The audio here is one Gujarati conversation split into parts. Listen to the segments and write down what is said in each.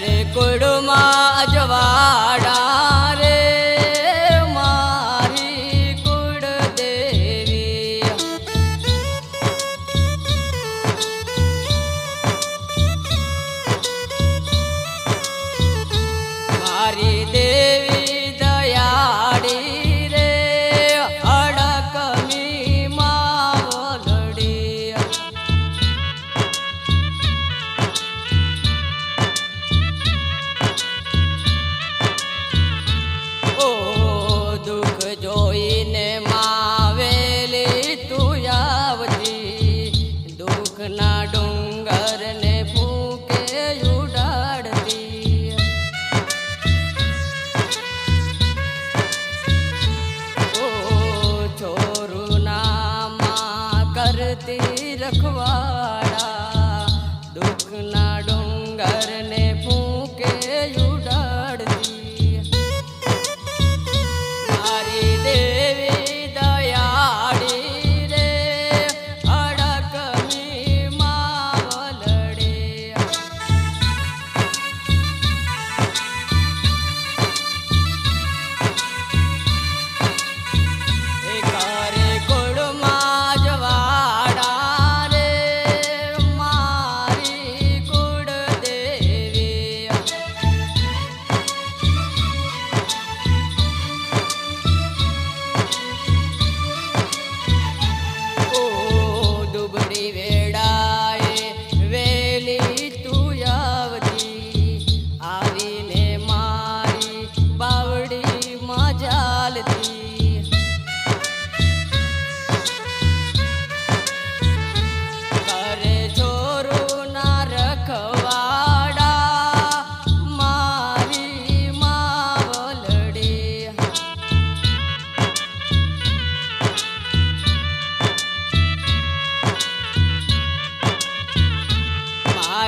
રે કોડમાં અજવાડા સુખના ડુંગરને ભૂકે ઉડાડતી. ઓ છોરુના માં કરતી રખવા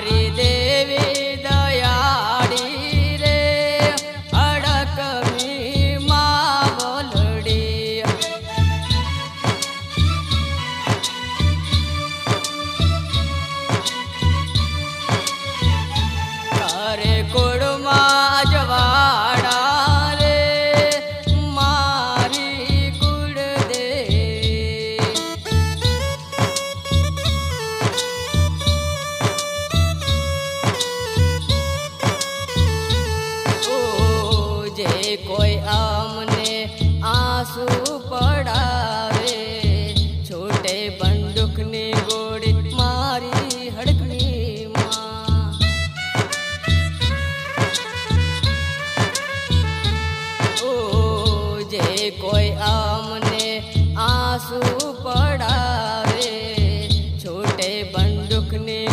ಮಾರಿದೆ દુઃખની ગોળી મારી હડકની જે કોઈ આમને આંસુ પડાવે છોટે બંદૂકની